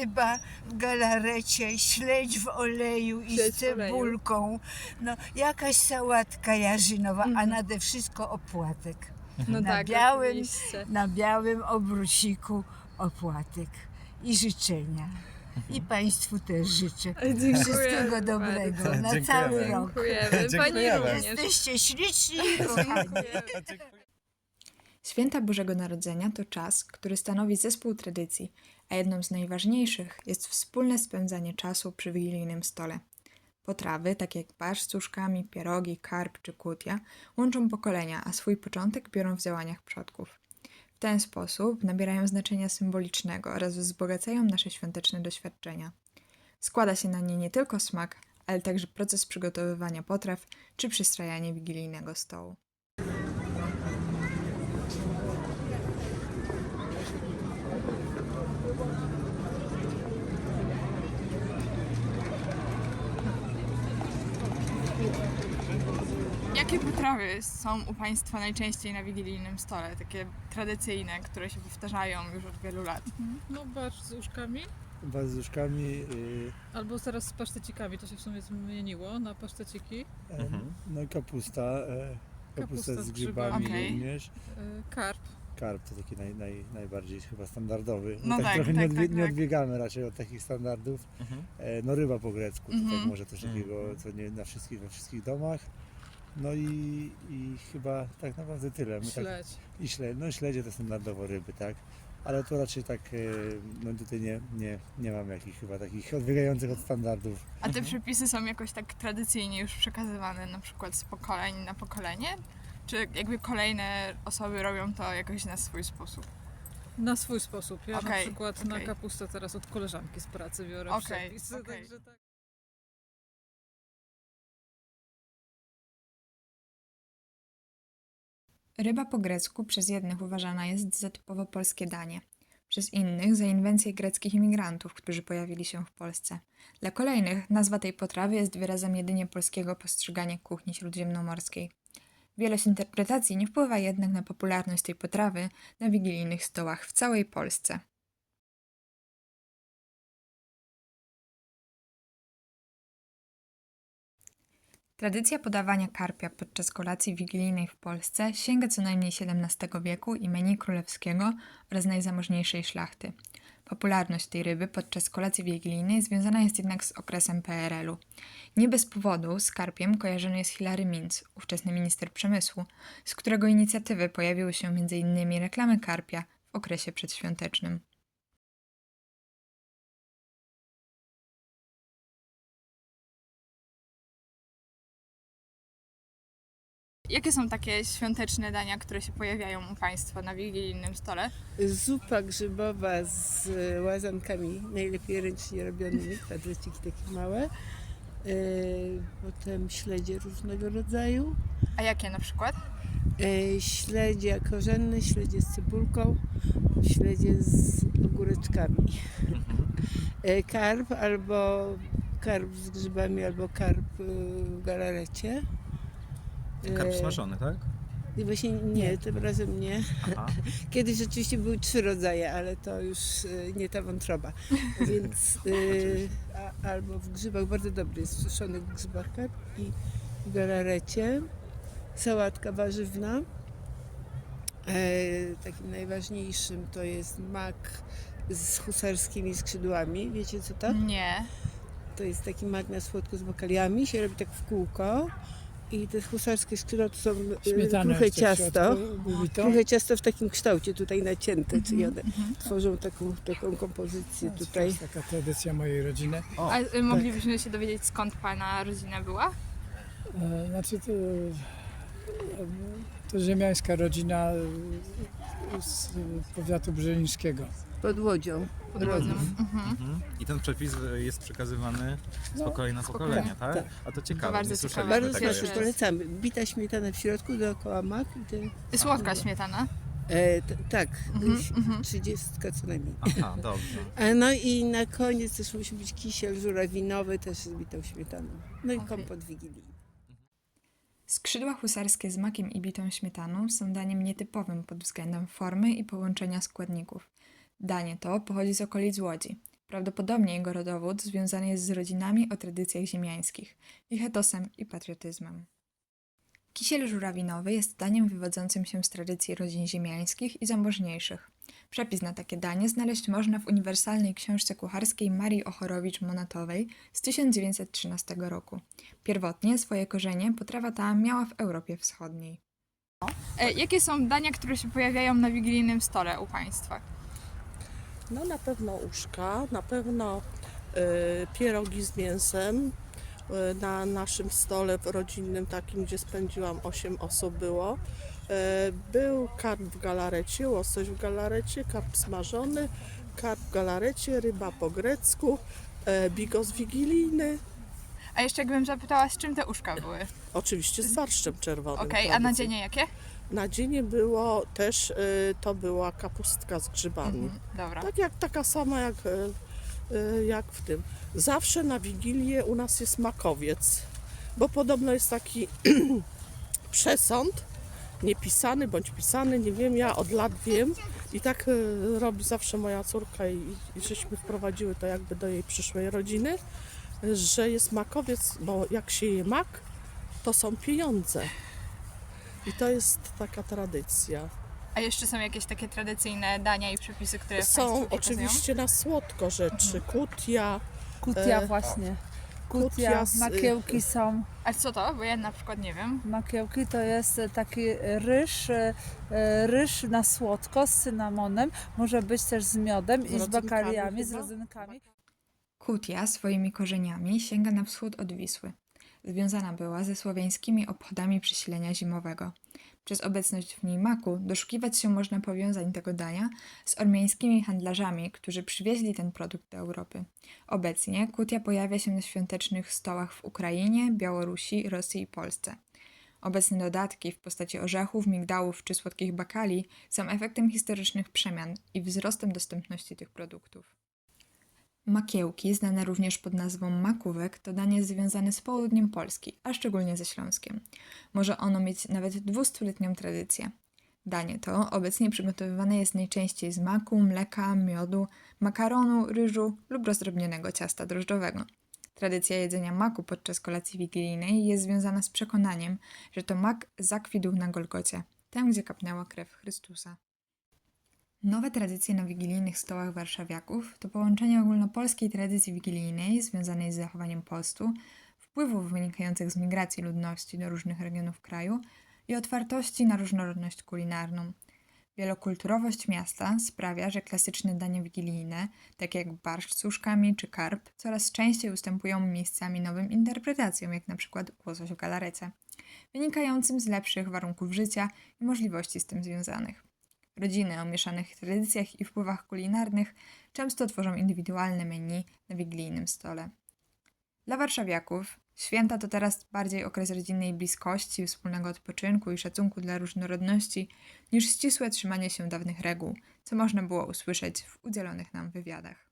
ryba w galarecie, śledź w oleju i Śledź z w oleju. cebulką, no, jakaś sałatka jarzynowa, a nade wszystko opłatek. No Na tak, białym- oczywiście. Na białym obrusiku opłatek i życzenia. I Państwu też życzę Dziękujemy wszystkiego bardzo. dobrego na Dziękujemy. cały rok. Dziękujemy. Pani Dziękujemy. również. Jesteście śliczni i kochani. Święta Bożego Narodzenia to czas, który stanowi zespół tradycji, a jedną z najważniejszych jest wspólne spędzanie czasu przy wigilijnym stole. Potrawy, takie jak barsz z cuszkami, pierogi, karp czy kutia, łączą pokolenia, a swój początek biorą w działaniach przodków. W ten sposób nabierają znaczenia symbolicznego oraz wzbogacają nasze świąteczne doświadczenia. Składa się na nie nie tylko smak, ale także proces przygotowywania potraw czy przystrajanie wigilijnego stołu. Jakie potrawy są u Państwa najczęściej na wigilijnym stole? Takie tradycyjne, które się powtarzają już od wielu lat. No barszcz z uszkami, Chyba z uszkami, y, albo teraz z pasztecikami, to się w sumie zmieniło na paszteciki. e, Mhm. no i kapusta, e, kapusta Kapusta z z grzybami grzybami. Okej. również. y, Karp. Karp to taki naj, naj, najbardziej chyba standardowy. No tak, tak, trochę tak, nie, odbie, tak, nie tak. odbiegamy raczej od takich standardów. Mhm. E, no ryba po grecku, to Mhm. tak może coś takiego, co nie na wszystkich, we wszystkich domach. No i, i chyba tak naprawdę tyle. My tak, Śledź. I śle, no śledzie to standardowo ryby, tak? Ale to raczej tak, e, no tutaj nie, nie, nie mam jakichś chyba takich odbiegających od standardów. A te przepisy są jakoś tak tradycyjnie już przekazywane na przykład z pokoleń na pokolenie? Czy jakby kolejne osoby robią to jakoś na swój sposób? Na swój sposób. Ja Okej, na przykład na okej. kapustę teraz od koleżanki z pracy biorę Okej, przepisy, okej. także tak. Ryba po grecku przez jednych uważana jest za typowo polskie danie, przez innych za inwencję greckich imigrantów, którzy pojawili się w Polsce. Dla kolejnych nazwa tej potrawy jest wyrazem jedynie polskiego postrzegania kuchni śródziemnomorskiej. Wielość interpretacji nie wpływa jednak na popularność tej potrawy na wigilijnych stołach w całej Polsce. Tradycja podawania karpia podczas kolacji wigilijnej w Polsce sięga co najmniej XVII wieku i menu królewskiego oraz najzamożniejszej szlachty. Popularność tej ryby podczas kolacji wigilijnej związana jest jednak z okresem PRL-u. Nie bez powodu z karpiem kojarzony jest Hilary Minc, ówczesny minister przemysłu, z którego inicjatywy pojawiły się m.in. reklamy karpia w okresie przedświątecznym. Jakie są takie świąteczne dania, które się pojawiają u Państwa na wigilijnym stole? Zupa grzybowa z łazankami, najlepiej ręcznie robionymi, kwadraciki takie małe. Yy, Potem śledzie różnego rodzaju. A jakie na przykład? Yy, Śledzie korzenne, śledzie z cebulką, śledzie z ogóreczkami. Yy, Karp albo karp z grzybami, albo karp w galarecie. Karp Yy, smażony, tak? I właśnie nie, tym razem nie. Aha. Kiedyś rzeczywiście były trzy rodzaje, ale to już y, nie ta wątroba. Więc y, a, albo w grzybach bardzo dobry jest w suszonych grzybach karp i w galarecie. Sałatka warzywna. E, takim najważniejszym to jest mak z husarskimi skrzydłami. Wiecie co to? Nie. To jest taki mak na słodko z bakaliami. Się robi tak w kółko. I te husarskie skrzydła to są y, Śmietana kruche ciasto. Trochę ciasto w takim kształcie tutaj nacięte, czyli one Mhm. tworzą taką, taką kompozycję To tutaj. jest taka tradycja mojej rodziny. O, A y, moglibyśmy się dowiedzieć skąd Pana rodzina była? E, Znaczy to, to ziemiańska rodzina z powiatu brzelińskiego. Pod łodzią. Pod Łodzią. rodów. Mhm. Mhm. I ten przepis jest przekazywany z pokolenia na z pokolenie, pokolenia, tak? tak. A to ciekawe, bardzo ciekawe. Bardzo jeszcze. polecamy. Bita śmietana w środku, dookoła mak. Te, Słodka śmietana. e, t, tak, Mhm, mhm, mhm. trzydziestka co najmniej. Aha, dobrze. A no i na koniec też musi być kisiel żurawinowy, też z bitą śmietaną. No i Okej. kompot wigilijny. Skrzydła husarskie z makiem i bitą śmietaną są daniem nietypowym pod względem formy i połączenia składników. Danie to pochodzi z okolic Łodzi. Prawdopodobnie jego rodowód związany jest z rodzinami o tradycjach ziemiańskich, ich etosem i patriotyzmem. Kisiel żurawinowy jest daniem wywodzącym się z tradycji rodzin ziemiańskich i zamożniejszych. Przepis na takie danie znaleźć można w uniwersalnej książce kucharskiej Marii Ochorowicz-Monatowej z 1913 roku. Pierwotnie swoje korzenie potrawa ta miała w Europie Wschodniej. E, jakie są dania, które się pojawiają na wigilijnym stole u Państwa? No na pewno uszka, na pewno y, pierogi z mięsem. Y, na naszym stole rodzinnym takim, gdzie spędziłam 8 osób było. Y, był karp w galarecie, łosoś w galarecie, karp smażony, karp w galarecie, ryba po grecku, y, bigos wigilijny. A jeszcze jakbym zapytała, z czym te uszka były? Oczywiście z barszczem czerwonym. Okej, a na dzienie jakie? Na dzień było też, to była kapustka z grzybami. Mhm, dobra. Tak jak taka sama jak, e, e, jak w tym. Zawsze na Wigilię u nas jest makowiec, bo podobno jest taki przesąd, niepisany bądź pisany, nie wiem, ja od lat wiem i tak e, robi zawsze moja córka i, i żeśmy wprowadziły to jakby do jej przyszłej rodziny, że jest makowiec, bo jak się je mak, to są pieniądze. I to jest taka tradycja. A jeszcze są jakieś takie tradycyjne dania i przepisy, które Są Państwo oczywiście na słodko rzeczy, kutia, Kutia E, właśnie. kutia Kutia, z- makiełki są. A co to? Bo ja na przykład nie wiem. Makiełki to jest taki ryż, e, e, ryż na słodko z cynamonem, może być też z miodem Z i z rodzynkami bakaliami, z chyba? rodzynkami. Kutia swoimi korzeniami sięga na wschód od Wisły. Związana była ze słowiańskimi obchodami przesilenia zimowego. Przez obecność w niej maku doszukiwać się można powiązań tego dania z ormiańskimi handlarzami, którzy przywieźli ten produkt do Europy. Obecnie kutia pojawia się na świątecznych stołach w Ukrainie, Białorusi, Rosji i Polsce. Obecne dodatki w postaci orzechów, migdałów czy słodkich bakali są efektem historycznych przemian i wzrostem dostępności tych produktów. Makiełki, znane również pod nazwą makówek, to danie związane z południem Polski, a szczególnie ze Śląskiem. Może ono mieć nawet dwustuletnią tradycję. Danie to obecnie przygotowywane jest najczęściej z maku, mleka, miodu, makaronu, ryżu lub rozdrobnionego ciasta drożdżowego. Tradycja jedzenia maku podczas kolacji wigilijnej jest związana z przekonaniem, że to mak zakwitł na Golgocie, tam gdzie kapnęła krew Chrystusa. Nowe tradycje na wigilijnych stołach warszawiaków to połączenie ogólnopolskiej tradycji wigilijnej związanej z zachowaniem postu, wpływów wynikających z migracji ludności do różnych regionów kraju i otwartości na różnorodność kulinarną. Wielokulturowość miasta sprawia, że klasyczne dania wigilijne, takie jak barszcz z uszkami czy karp, coraz częściej ustępują miejscami nowym interpretacjom, jak na przykład łosoś w galarecie, wynikającym z lepszych warunków życia i możliwości z tym związanych. Rodziny o mieszanych tradycjach i wpływach kulinarnych często tworzą indywidualne menu na wigilijnym stole. Dla warszawiaków święta to teraz bardziej okres rodzinnej bliskości, wspólnego odpoczynku i szacunku dla różnorodności, niż ścisłe trzymanie się dawnych reguł, co można było usłyszeć w udzielonych nam wywiadach.